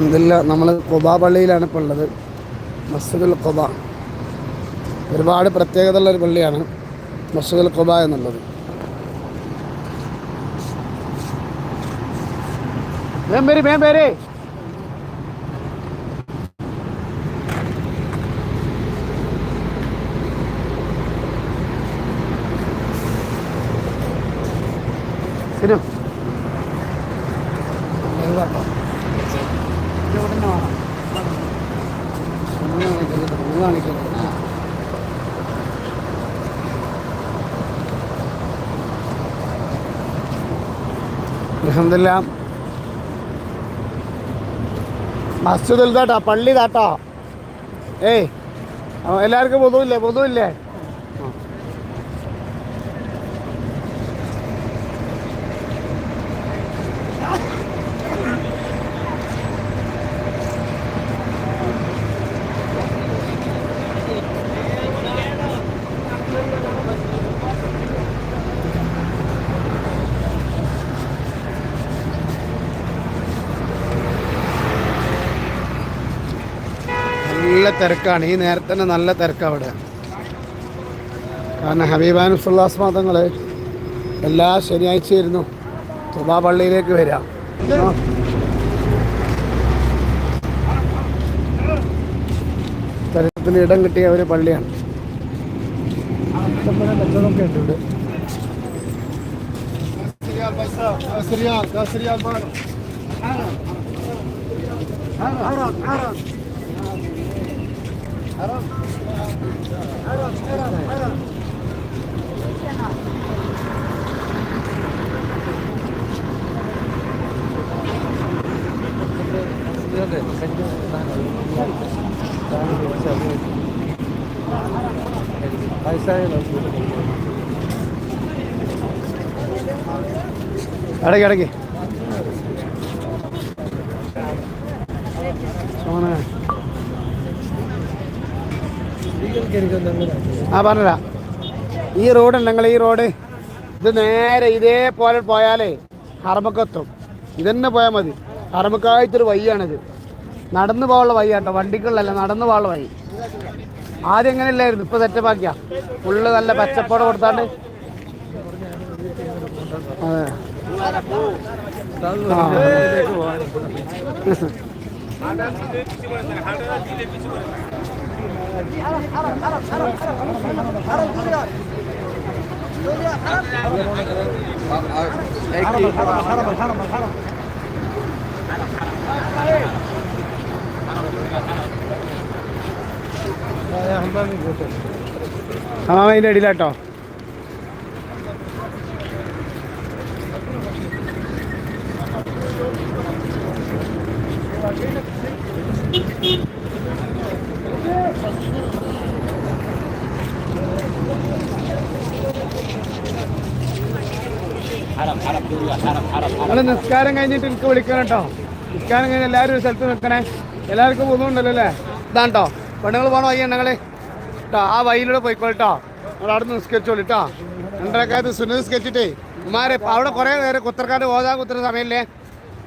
അലഹമില്ല നമ്മൾ കൊബ പള്ളിയിലാണ് ഇപ്പോൾ ഉള്ളത്. മസ്ജിദുൽ കൊബ ഒരുപാട് പ്രത്യേകതയുള്ള ഒരു പള്ളിയാണ് മസ്ജിദുൽ കൊബ എന്നുള്ളത്. വേം പേര് സിനു അലഹമില്ല മസ്ജിദുൽ ഇതാട്ടാ പള്ളി ഇതാട്ടോ. ഏയ് എല്ലാവർക്കും പൊതുവില്ലേ പൊതുവില്ലേ നല്ല തിരക്കാണ്. ഈ നേരത്തെ തന്നെ നല്ല തിരക്കാണ് അവിടെ കാരണം ഹബീബാൻ സുല്ലാസ് മാതങ്ങൾ എല്ലാ ശനിയാഴ്ചയായിരുന്നു തുബാ പള്ളിയിലേക്ക് വരാം ചരിത്രത്തിന് ഇടം കിട്ടിയ ഒരു പള്ളിയാണ്. കച്ചവടമൊക്കെ ഉണ്ട് ഇവിടെ ഇടയ്ക്ക് ഇടയ്ക്ക് സോനെ ആ പറഞ്ഞതാ ഈ റോഡ് ഉണ്ടെങ്കിൽ ഈ റോഡ് ഇത് നേരെ ഇതേപോലെ പോയാലേ ഹറമക്കെത്തും. ഇതന്നെ പോയാൽ മതി. ഹറമക്കായിട്ടൊരു വഴിയാണിത്. നടന്നു പോകാനുള്ള വഴി കേട്ടോ. വണ്ടിക്കുള്ളല്ല നടന്നു പോകാനുള്ള വഴി. ആദ്യം എങ്ങനെ ഇല്ലായിരുന്നു ഇപ്പൊ സെറ്റപ്പാക്കിയ ഫുള്ള് നല്ല പച്ചപ്പോടെ കൊടുത്താണ്ട്? അതെ. ആ. ഹമാമയിൻ്റെ അടിയിലാട്ടോ നിങ്ങൾ നിസ്കാരം കഴിഞ്ഞിട്ട് എനിക്ക് വിളിക്കണം കേട്ടോ നിസ്കാരം കഴിഞ്ഞ് എല്ലാവരും ഒരു സ്ഥലത്ത് നിൽക്കണേ. എല്ലാവർക്കും പോകുന്നുണ്ടല്ലോ അല്ലേ? ഇതാണ്ടോ പെണ്ണുങ്ങൾ പോകണ വഴി ഞങ്ങൾ. കേട്ടോ ആ വഴിയിലൂടെ പോയിക്കോട്ടോ നിങ്ങൾ അവിടെ നിസ്കരിച്ചോളൂ കേട്ടോ രണ്ടരക്കാലത്ത് സുനിൽ നിസ്കരിച്ചിട്ടേ. ഉമാരെ അവിടെ കുറേ നേരം കുത്തർക്കാണ്ട് ഓതാൻ കുത്തുന്ന സമയമില്ലേ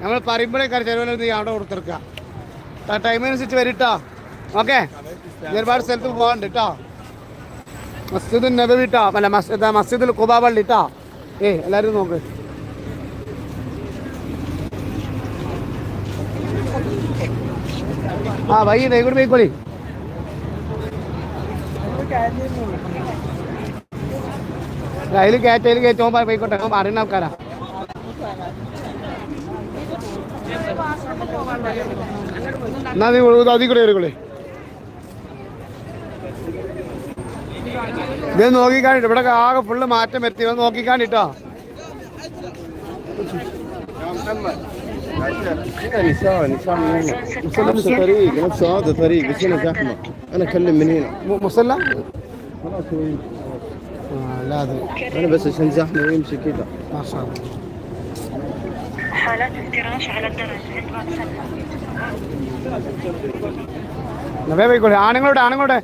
നമ്മൾ പറയുമ്പോഴേക്കാർ ചെലവിലൊന്നും നീ അവിടെ കൊടുത്തിരിക്കുക ടൈമിനനുസരിച്ച് വരിട്ടോ ഓക്കെ? ഒരുപാട് സ്ഥലത്ത് പോകാനുണ്ട് കേട്ടോ മസ്ജിദ് നബവി ട്ടാ. അല്ല മസ്ജിദ് മസ്ജിദുൽ കുബാ പള്ളി ഏ എല്ലാവരും നോക്ക്. ആ വൈ കൂടി പോയിക്കോളി. അതിൽ കയറ്റ അതിൽ കയറ്റോ പോയിക്കോട്ടെ. ഞാൻ അറിയുന്ന ആൾക്കാരാ. എന്നാ നീ അതിൽ കൂടെ ഇത് നോക്കിക്കാണിട്ട് ഇവിടെ ആകെ ഫുള്ള് മാറ്റം വരുത്തി ഇത് നോക്കിക്കാണിട്ടോ نساء نساء من هنا نفس الطريق نفس هذا الطريق بس هنا زحمه انا اكلم من هنا മുസല്ല خلاص هو يمشي. അല്ല അത് انا بس عشان زحمه ويمشي كذا മാഷാ അല്ലാ. حالات افتراش على الدرج اتباع سنة എന്നാ വേഗം പോയിക്കോളി ആണുങ്ങളുടെ ആണുങ്ങളുടെ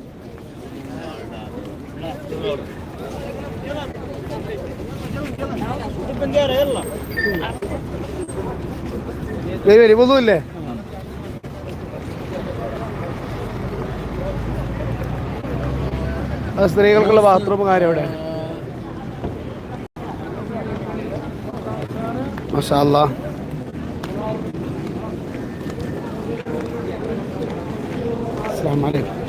വരി വരി ഒന്നുമില്ലേ സ്ത്രീകൾക്കുള്ള ബാത്റൂം കാര്യം എവിടെയാണ് മഷാല്ല അസ്സാം വലൈക്കും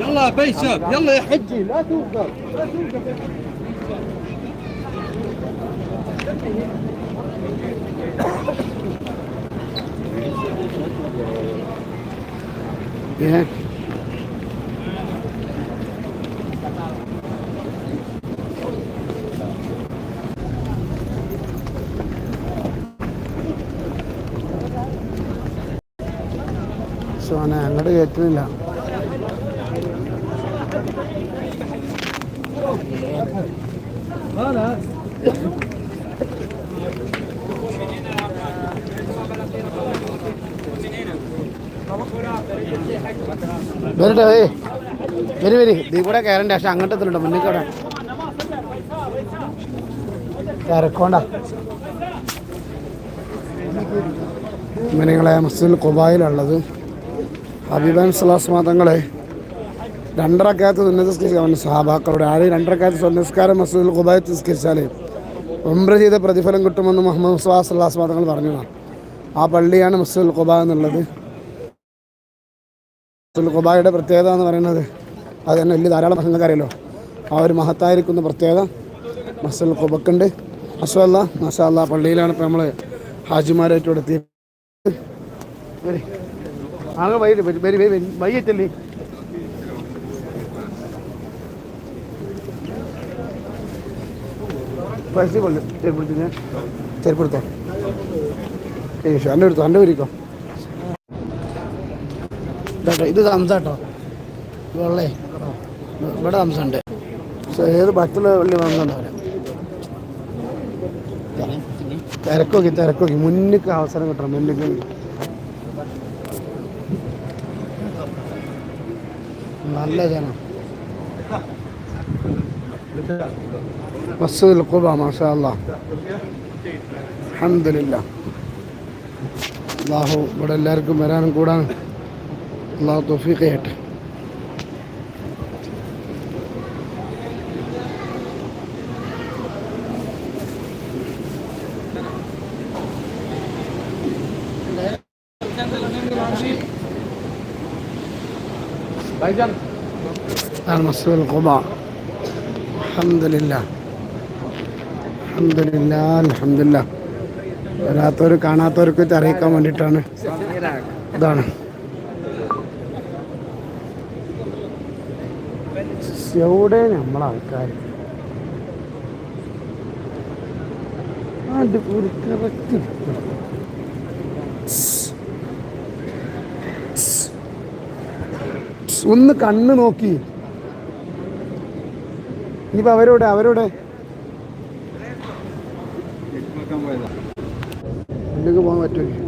يلا بيشر يلا يا حجي لا توقف ഏ സോന അങ്ങോട്ട് കയറ്റുന്നില്ല വരട്ടെ ഏ വരി വരി നീ കൂടെ കയറണ്ട പക്ഷെ അങ്ങോട്ട് എത്തുന്നുണ്ട് മുന്നിൽ കൂടെ ഇങ്ങനെ ഇങ്ങനെങ്ങളെ മസ്ജിദുൽ കുബായിലുള്ളത് ഹബീബാൻ സലാസ് മാതങ്ങളെ രണ്ടരക്കാലത്ത് സുന്നസ്കരിക്കാൻ സഹാബാക്കളുടെ ആരെയും രണ്ടരക്കാലത്ത് സുന്നസ്കാരം മസ്ജിദിൽ കുബായി നിസ്കരിച്ചാൽ ഒമ്പ്ര ചെയ്ത പ്രതിഫലം കിട്ടുമെന്ന് മുഹമ്മദ് സുഹാസ് സല്ലാസ് മതങ്ങൾ പറഞ്ഞതാണ്. ആ പള്ളിയാണ് മസ്ജിദുൽ കുബ എന്നുള്ളത്. മസ്ജിദുൽ കുബായുടെ പ്രത്യേകത എന്ന് പറയുന്നത് അത് തന്നെ വലിയ ധാരാളം സംഘക്കാരല്ലോ ആ ഒരു മഹത്തായിരിക്കുന്ന പ്രത്യേകത മസ്ജിദുൽ കുബക്കുണ്ട് മഷല്ല മസാല പള്ളിയിലാണ് ഇപ്പോൾ നമ്മൾ ഹാജിമാരായിട്ട് ഇവിടെ. ആകെ വൈകി വരി വൈകിട്ടല്ലേ? പൈസ കൊള്ളു ചെരുപ്പെടുത്തിന് ചെരുപ്പെടുത്തോ ഏഷ് എന്റെ എടുത്തോ എന്റെ ഊരിക്കോ. ഇതാട്ടോ ഇത് താമസാട്ടോ വെള്ളേ. ഇവിടെ താമസമുണ്ട് ഏത് ഭക്തിയുള്ള വള്ളി വന്നുണ്ടാവില്ല തിരക്കോക്കി തിരക്കോക്കി. മുന്നിക്ക് അവസരം കിട്ടണം മുന്നിക്ക് നല്ല ജനം ഖുബ മാഷാ അല്ലാ അൽഹംദുലില്ലാ. അള്ളാഹു ഇവിടെ എല്ലാവർക്കും വരാനും കൂടാൻ അള്ളാഹു തൊഫീഖ് ചെയ്യട്ടെ. ആണ് لله الحمد لله الحمد لله വരാത്തവർ കാണാത്തവർക്ക് അറിയിക്കാൻ വേണ്ടിയിട്ടാണ്. ഇതാണ്. എവിടെ നമ്മളാൾക്കാർ ഒരു കറക്റ്റ് ഒന്ന് കണ്ണ് നോക്കി. ഇനിയിപ്പോ അവരോടെ അവരോടെ. എന്തൊക്കെ പോകാൻ പറ്റുമോ?